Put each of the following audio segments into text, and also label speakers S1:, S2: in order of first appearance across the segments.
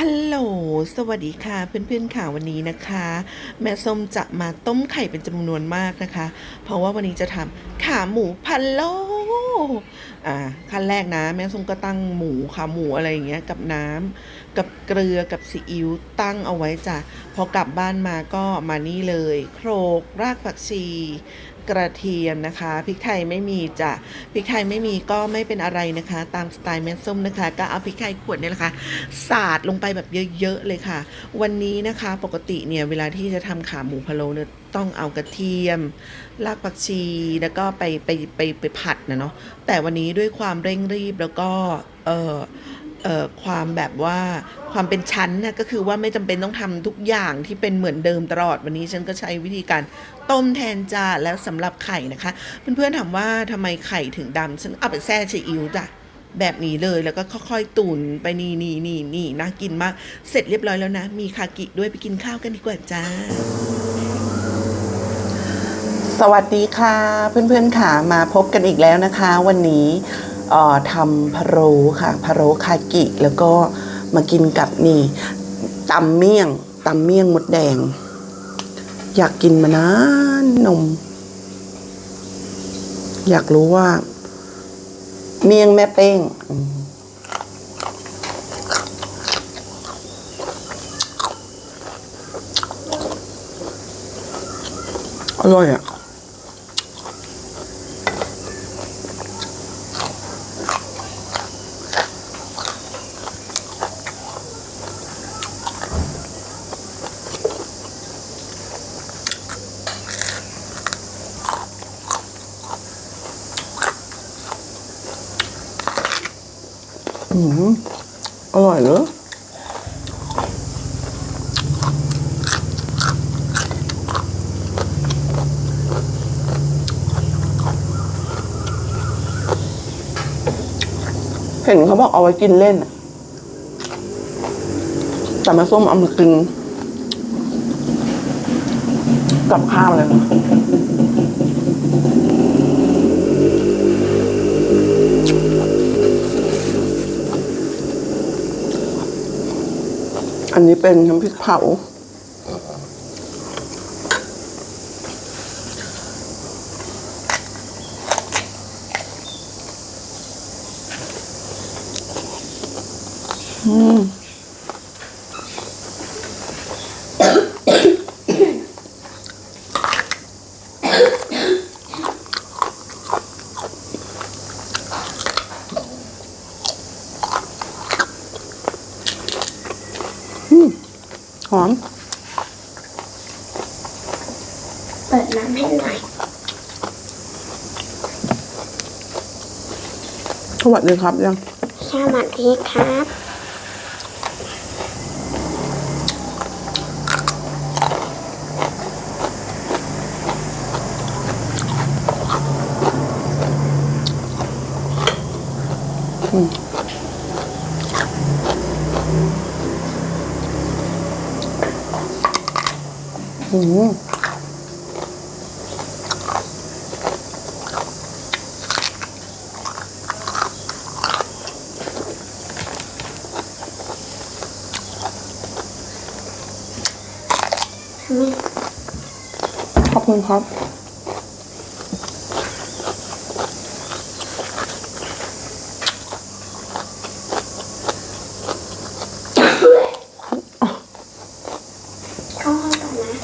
S1: ฮัลโหล สวัสดีค่ะ เพื่อนๆค่ะวันนี้นะคะ แม่ส้มจะมาต้มไข่เป็นจำนวนมากนะคะ เพราะว่าวันนี้จะทำขาหมูพะโลอ่าขั้นแรกนะ แม่ส้มก็ตั้งหมูขาหมูอะไรอย่างเงี้ยกับน้ำกับเกลือกับซีอิ๊วตั้งเอาไว้จ้ะพอกลับบ้านมาก็มานี่เลย โครกรากผักชี กระเทียมนะคะพริกไทยไม่มีจ้ะพริกไทยไม่มีก็ไม่เป็นอะไรนะคะ ตามสไตล์แม่ส้มนะคะ ก็เอาพริกไทยขวดเนี่ยแหละค่ะสาดลงไปแบบเยอะๆเลยค่ะ วันนี้นะคะปกติเนี่ยเวลาที่จะทำขาหมูพะโล้เนี่ยต้องเอากระเทียมรากผักชีแล้วก็ไปไปไปไปผัดนะเนาะแต่วันนี้ด้วยความเร่งรีบแล้วก็เออ ความแบบว่าความเป็นชั้นนะก็คือว่าไม่จำเป็นต้องทำทุกอย่างที่เป็นเหมือนเดิมตลอดวันนี้ฉันก็ใช้วิธีการต้มแทนจ้าแล้วสำหรับไข่นะคะเพื่อนๆถามว่าทำไมไข่ถึงดำฉันเอาไปแช่ซีอิ๊วจ้ะแบบนี้เลยแล้วก็ค่อยๆตุนไปนี่นี่นี่นี่น่ากินมาก เสร็จเรียบร้อยแล้วนะ มีคากิด้วยไปกินข้าวกันดีกว่าจ้า สวัสดีค่ะ เพื่อนๆค่ะมาพบกันอีกแล้วนะคะ วันนี้ ทำพะโล้ค่ะพะโล้คากิแล้วก็มากินกับนี่ตำเมี่ยงตำเมี่ยงมดแดง อยากกินมานานนม อยากรู้ว่า เมี่ยงแม่เป้งอร่อยอะ เห็นเขาบอกเอาไว้กินเล่นแต่มาส้มเอามากินกับข้าวเลยนะอันนี้เป็นน้ำพริกเผา หอม
S2: เปิดน้ำให้หน่อย
S1: สวัสดีครับยัง
S2: สวัสดีครับ
S1: ขอบคุณครับ
S2: เข้าห้องก่อนนะ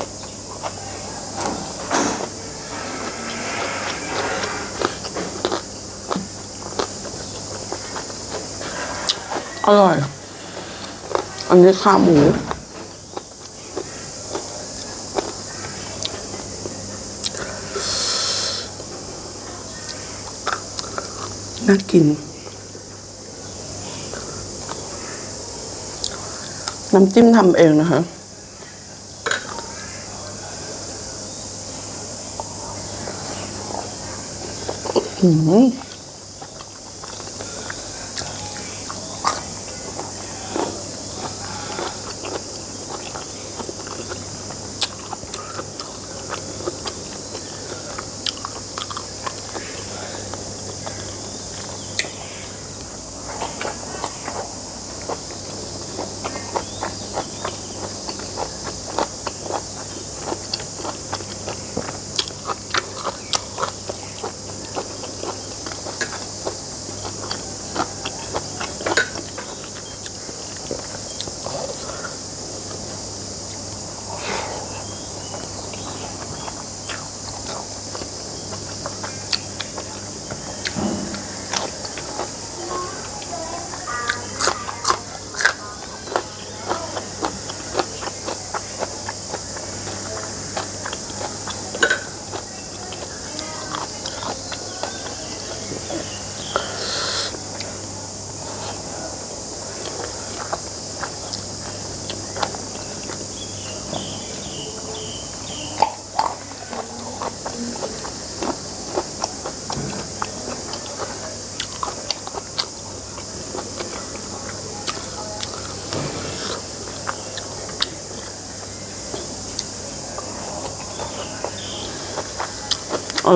S1: อร่อย อันนี้ขาหมูน่ากิน น้ำจิ้มทำเองนะคะอืม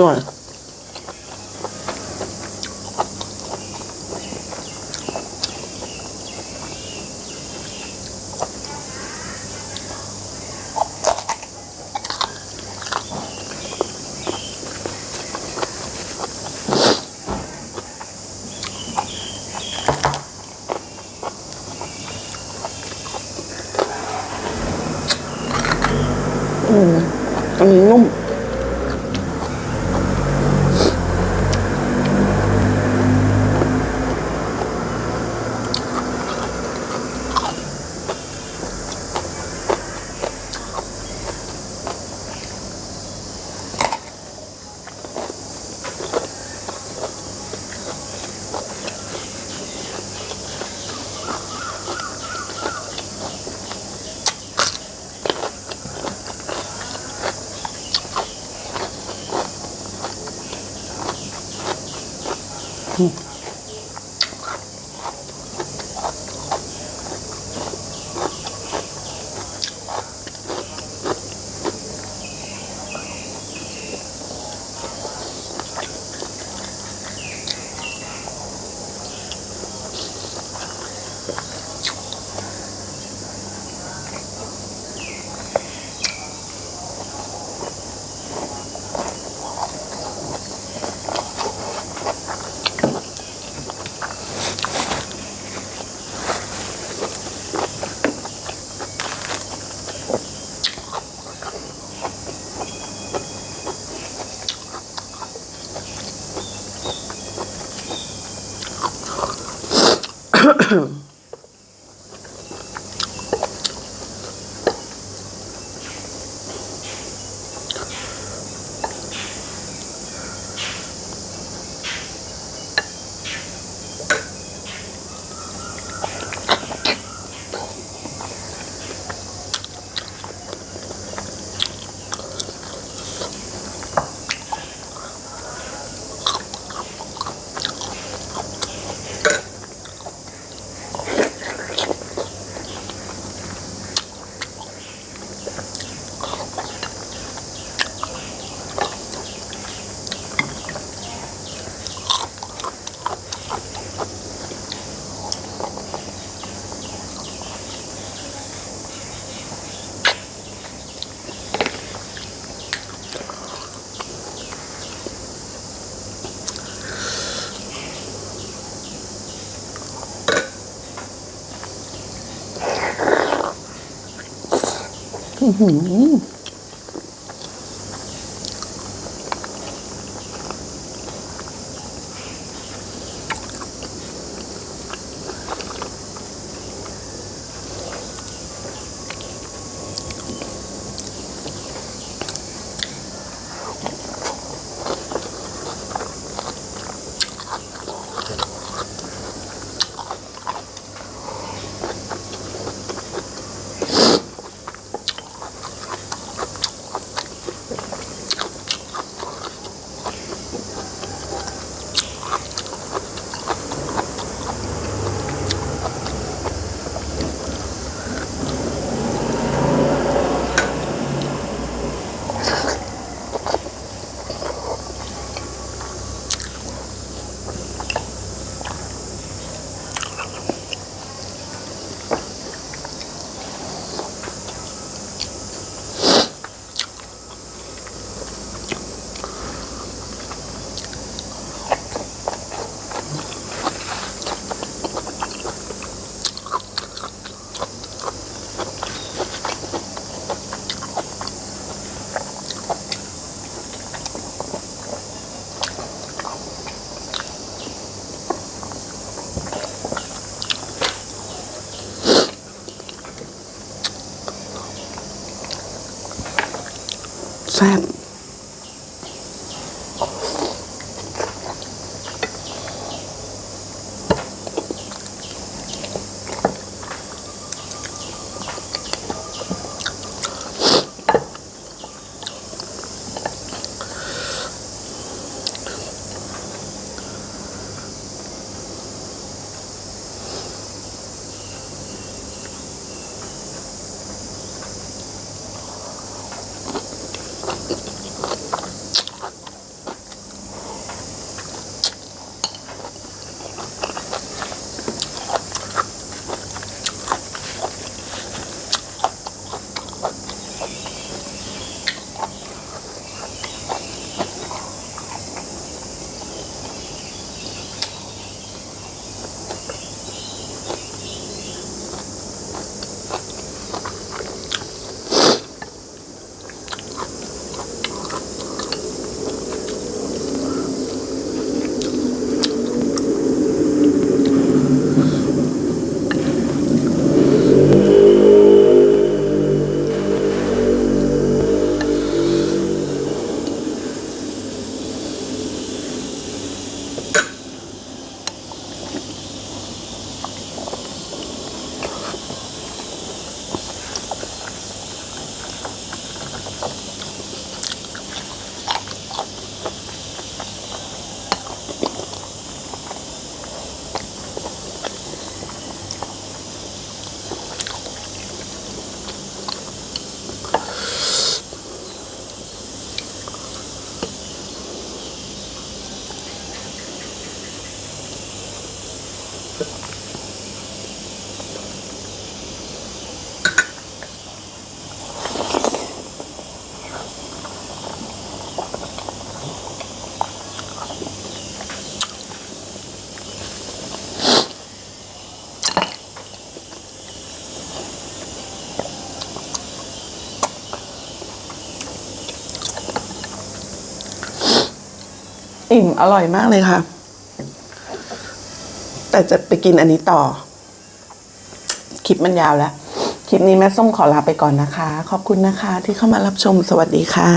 S3: ร่ อื้ แซ่บ อิ่มอร่อยมากเลยค่ะ แต่จะไปกินอันนี้ต่อ คลิปมันยาวแล้ว คลิปนี้แม่ส้มขอลาไปก่อนนะคะ ขอบคุณนะคะ ที่เข้ามารับชมสวัสดีค่ะ